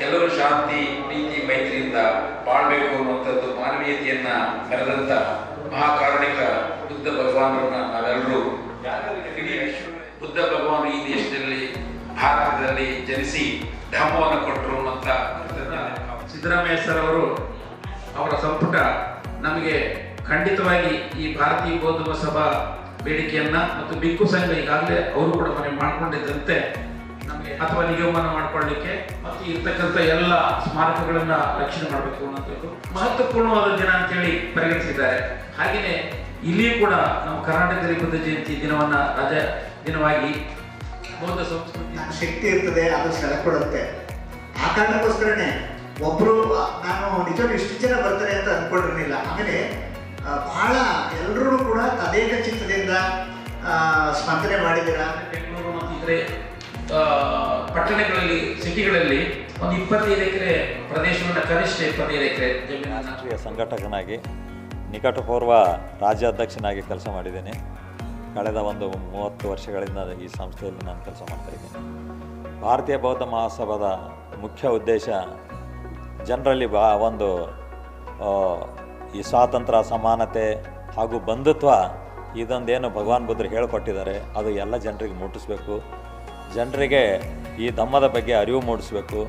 ಶಾಂತಿ, ಪ್ರೀತಿ, ಮೈತ್ರಿಯಿಂದ ಬಾಳ್ಬೇಕು ಅನ್ನುವಂಥದ್ದು ಮಾನವೀಯತೆಯನ್ನ ಕರೆದಂತ ಮಹಾಕಾರುಣಿಕ ಬುದ್ಧ ಭಗವಾನರನ್ನ ನಾವೆಲ್ಲರೂ ಬುದ್ಧ ಭಗವಾನ್ ಈ ದೇಶದಲ್ಲಿ, ಭಾರತದಲ್ಲಿ ಜನಿಸಿ ಧರ್ಮವನ್ನು ಕೊಟ್ಟರು ಅಂತ ಸಿದ್ದರಾಮಯ್ಯ ಸರ್ ಅವರು ಅವರ ಸಂಪುಟ ನಮಗೆ ಖಂಡಿತವಾಗಿ ಈ ಭಾರತೀಯ ಗೋಧುಮ ಸಭಾ ಬೇಡಿಕೆಯನ್ನ ಮತ್ತು ಬಿಕ್ಕು ಸಂಘ ಈಗಾಗಲೇ ಅವರು ಕೂಡ ಮನೆ ಮಾಡಿಕೊಂಡಿದ್ದಂತೆ ಅಥವಾ ನಿಗಮನ ಮಾಡ್ಕೊಳ್ಳಿಕ್ಕೆ ಮತ್ತು ಇರ್ತಕ್ಕಂಥ ಎಲ್ಲ ಸ್ಮಾರಕಗಳನ್ನ ರಕ್ಷಣೆ ಮಾಡಬೇಕು ಅನ್ನೋದು ಮಹತ್ವಪೂರ್ಣವಾದ ದಿನ ಅಂತೇಳಿ ಪರಿಗಣಿಸಿದ್ದಾರೆ. ಹಾಗೆಯೇ ಇಲ್ಲಿಯೂ ಕೂಡ ನಮ್ಮ ಕರ್ನಾಟಕ ಬುದ್ಧ ಜಯಂತಿ ದಿನವನ್ನ ರಜ ದಿನವಾಗಿ ಬೌದ್ಧ ಸಂಸ್ಕೃತಿ ಶಕ್ತಿ ಇರ್ತದೆ ಅದು ಸೆಳೆ ಕೊಡುತ್ತೆ. ಆ ಕಾರಣಕ್ಕೋಸ್ಕರನೇ ಒಬ್ರು ನಾನು ನಿಜವಾಗ್ಲೂ ಇಷ್ಟು ಜನ ಬರ್ತಾರೆ ಅಂತ ಅನ್ಕೊಂಡಿರ್ಲಿಲ್ಲ. ಆಮೇಲೆ ಬಹಳ ಎಲ್ಲರೂ ಕೂಡ ತದೇಕ ಚಿತ್ತದಿಂದ ಸ್ಪಂದನೆ ಮಾಡಿದ್ದೀರಾ? ಬೆಂಗಳೂರು ಮತ್ತು ಇತರೆ ಪಟ್ಟಣಗಳಲ್ಲಿ, ಸಿಟಿಗಳಲ್ಲಿ ಒಂದು ಇಪ್ಪತ್ತೈದು ಎಕರೆ ಪ್ರದೇಶವನ್ನು ಕನಿಷ್ಠ ಇಪ್ಪತ್ತೈದು ಎಕರೆ ರಾಷ್ಟ್ರೀಯ ಸಂಘಟಕನಾಗಿ ನಿಕಟಪೂರ್ವ ರಾಜ್ಯಾಧ್ಯಕ್ಷನಾಗಿ ಕೆಲಸ ಮಾಡಿದ್ದೇನೆ. ಕಳೆದ ಒಂದು ಮೂವತ್ತು ವರ್ಷಗಳಿಂದ ಈ ಸಂಸ್ಥೆಯಲ್ಲಿ ನಾನು ಕೆಲಸ ಮಾಡ್ತಾ ಭಾರತೀಯ ಬೌದ್ಧ ಮಹಾಸಭಾದ ಮುಖ್ಯ ಉದ್ದೇಶ ಜನರಲ್ಲಿ ಬಾ, ಒಂದು ಈ ಸ್ವಾತಂತ್ರ್ಯ, ಸಮಾನತೆ ಹಾಗೂ ಬಂಧುತ್ವ ಇದೊಂದೇನು ಭಗವಾನ್ ಬುದ್ಧರು ಹೇಳಿಕೊಟ್ಟಿದ್ದಾರೆ. ಅದು ಎಲ್ಲ ಜನರಿಗೆ ಮುಟ್ಟಿಸ್ಬೇಕು. ಜನರಿಗೆ ಈ ಧಮ್ಮದ ಬಗ್ಗೆ ಅರಿವು ಮೂಡಿಸಬೇಕು,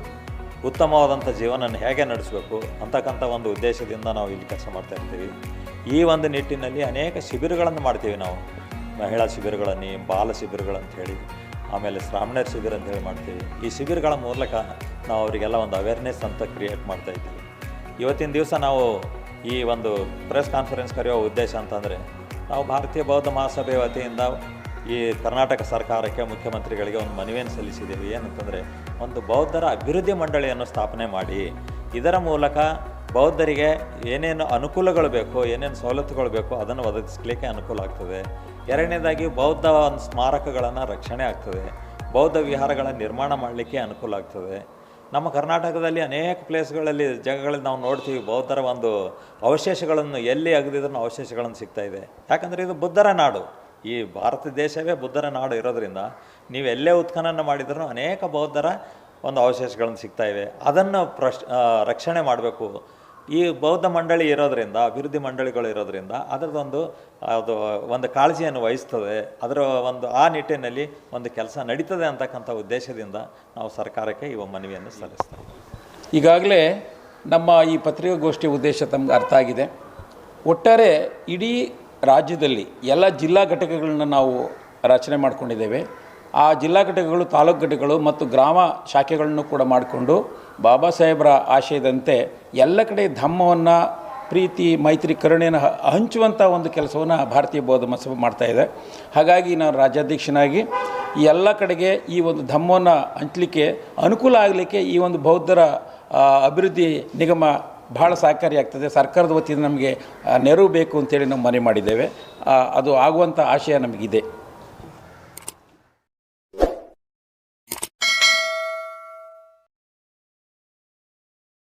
ಉತ್ತಮವಾದಂಥ ಜೀವನನ ಹೇಗೆ ನಡೆಸಬೇಕು ಅಂತಕ್ಕಂಥ ಒಂದು ಉದ್ದೇಶದಿಂದ ನಾವು ಇಲ್ಲಿ ಕೆಲಸ ಮಾಡ್ತಾ ಇರ್ತೀವಿ. ಈ ಒಂದು ನಿಟ್ಟಿನಲ್ಲಿ ಅನೇಕ ಶಿಬಿರಗಳನ್ನು ಮಾಡ್ತೀವಿ ನಾವು. ಮಹಿಳಾ ಶಿಬಿರಗಳನ್ನು, ಬಾಲ ಶಿಬಿರಗಳಂತ ಹೇಳಿ, ಆಮೇಲೆ ಶ್ರಾವಣರ ಶಿಬಿರ ಅಂತ ಹೇಳಿ ಮಾಡ್ತೀವಿ. ಈ ಶಿಬಿರಗಳ ಮೂಲಕ ನಾವು ಅವರಿಗೆಲ್ಲ ಒಂದು ಅವೇರ್ನೆಸ್ ಅಂತ ಕ್ರಿಯೇಟ್ ಮಾಡ್ತಾ ಇದ್ದೀವಿ. ಇವತ್ತಿನ ದಿವಸ ನಾವು ಈ ಒಂದು ಪ್ರೆಸ್ ಕಾನ್ಫರೆನ್ಸ್ ಕರೆಯುವ ಉದ್ದೇಶ ಅಂತಂದರೆ, ನಾವು ಭಾರತೀಯ ಬೌದ್ಧ ಮಹಾಸಭೆ ವತಿಯಿಂದ ಈ ಕರ್ನಾಟಕ ಸರ್ಕಾರಕ್ಕೆ ಮುಖ್ಯಮಂತ್ರಿಗಳಿಗೆ ಒಂದು ಮನವಿಯನ್ನು ಸಲ್ಲಿಸಿದ್ದೀವಿ. ಏನಂತಂದರೆ, ಒಂದು ಬೌದ್ಧರ ಅಭಿವೃದ್ಧಿ ಮಂಡಳಿಯನ್ನು ಸ್ಥಾಪನೆ ಮಾಡಿ, ಇದರ ಮೂಲಕ ಬೌದ್ಧರಿಗೆ ಏನೇನು ಅನುಕೂಲಗಳು ಬೇಕು, ಏನೇನು ಸವಲತ್ತುಗಳು ಬೇಕು ಅದನ್ನು ಒದಗಿಸ್ಲಿಕ್ಕೆ ಅನುಕೂಲ ಆಗ್ತದೆ. ಎರಡನೇದಾಗಿ ಬೌದ್ಧ ಒಂದು ಸ್ಮಾರಕಗಳನ್ನು ರಕ್ಷಣೆ ಆಗ್ತದೆ. ಬೌದ್ಧ ವಿಹಾರಗಳ ನಿರ್ಮಾಣ ಮಾಡಲಿಕ್ಕೆ ಅನುಕೂಲ ಆಗ್ತದೆ. ನಮ್ಮ ಕರ್ನಾಟಕದಲ್ಲಿ ಅನೇಕ ಪ್ಲೇಸ್ಗಳಲ್ಲಿ, ಜಾಗಗಳಲ್ಲಿ ನಾವು ನೋಡ್ತೀವಿ ಬೌದ್ಧರ ಒಂದು ಅವಶೇಷಗಳನ್ನು, ಎಲ್ಲಿ ಅಗದಿದ್ರೂ ಅವಶೇಷಗಳನ್ನು ಸಿಗ್ತಾಯಿದೆ ಯಾಕಂದರೆ ಇದು ಬುದ್ಧರ ನಾಡು. ಈ ಭಾರತ ದೇಶವೇ ಬುದ್ಧರ ನಾಡು ಇರೋದ್ರಿಂದ ನೀವು ಎಲ್ಲೇ ಉತ್ಖನನ ಮಾಡಿದ್ರೂ ಅನೇಕ ಬೌದ್ಧರ ಒಂದು ಅವಶೇಷಗಳನ್ನು ಸಿಗ್ತಾ ಇವೆ. ಅದನ್ನು ಪ್ರಶ್ ರಕ್ಷಣೆ ಮಾಡಬೇಕು. ಈ ಬೌದ್ಧ ಮಂಡಳಿ ಇರೋದರಿಂದ, ಅಭಿವೃದ್ಧಿ ಮಂಡಳಿಗಳು ಇರೋದರಿಂದ ಅದರದೊಂದು ಅದು ಒಂದು ಕಾಳಜಿಯನ್ನು ವಹಿಸ್ತದೆ. ಅದರ ಒಂದು, ಆ ನಿಟ್ಟಿನಲ್ಲಿ ಒಂದು ಕೆಲಸ ನಡೀತದೆ ಅಂತಕ್ಕಂಥ ಉದ್ದೇಶದಿಂದ ನಾವು ಸರ್ಕಾರಕ್ಕೆ ಈ ಮನವಿಯನ್ನು ಸಲ್ಲಿಸ್ತೇವೆ. ಈಗಾಗಲೇ ನಮ್ಮ ಈ ಪತ್ರಿಕಾಗೋಷ್ಠಿ ಉದ್ದೇಶ ತಮ್ಗೆ ಅರ್ಥ ಆಗಿದೆ. ಒಟ್ಟಾರೆ ಇಡೀ ರಾಜ್ಯದಲ್ಲಿ ಎಲ್ಲ ಜಿಲ್ಲಾ ಘಟಕಗಳನ್ನ ನಾವು ರಚನೆ ಮಾಡಿಕೊಂಡಿದ್ದೇವೆ. ಆ ಜಿಲ್ಲಾ ಘಟಕಗಳು, ತಾಲೂಕು ಘಟಕಗಳು ಮತ್ತು ಗ್ರಾಮ ಶಾಖೆಗಳನ್ನು ಕೂಡ ಮಾಡಿಕೊಂಡು ಬಾಬಾ ಸಾಹೇಬರ ಆಶಯದಂತೆ ಎಲ್ಲ ಕಡೆ ಧಮ್ಮವನ್ನು, ಪ್ರೀತಿ, ಮೈತ್ರಿ ಕರುಣೆಯನ್ನು ಹಂಚುವಂಥ ಒಂದು ಕೆಲಸವನ್ನು ಭಾರತೀಯ ಬೌದ್ಧ ಮಾಡ್ತಾ ಇದೆ. ಹಾಗಾಗಿ ನಾನು ರಾಜ್ಯಾಧ್ಯಕ್ಷನಾಗಿ ಎಲ್ಲ ಕಡೆಗೆ ಈ ಒಂದು ಧಮ್ಮವನ್ನು ಹಂಚಲಿಕ್ಕೆ, ಅನುಕೂಲ ಆಗಲಿಕ್ಕೆ ಈ ಒಂದು ಬೌದ್ಧರ ಅಭಿವೃದ್ಧಿ ನಿಗಮ ಬಹಳ ಸಹಕಾರಿಯಾಗ್ತದೆ ಸರ್ಕಾರದ ವತಿಯಿಂದ ನಮಗೆ ನೆರವು ಬೇಕು ಅಂತೇಳಿ ನಾವು ಮನವಿ ಮಾಡಿದ್ದೇವೆ. ಅದು ಆಗುವಂಥ ಆಶಯ ನಮಗಿದೆ.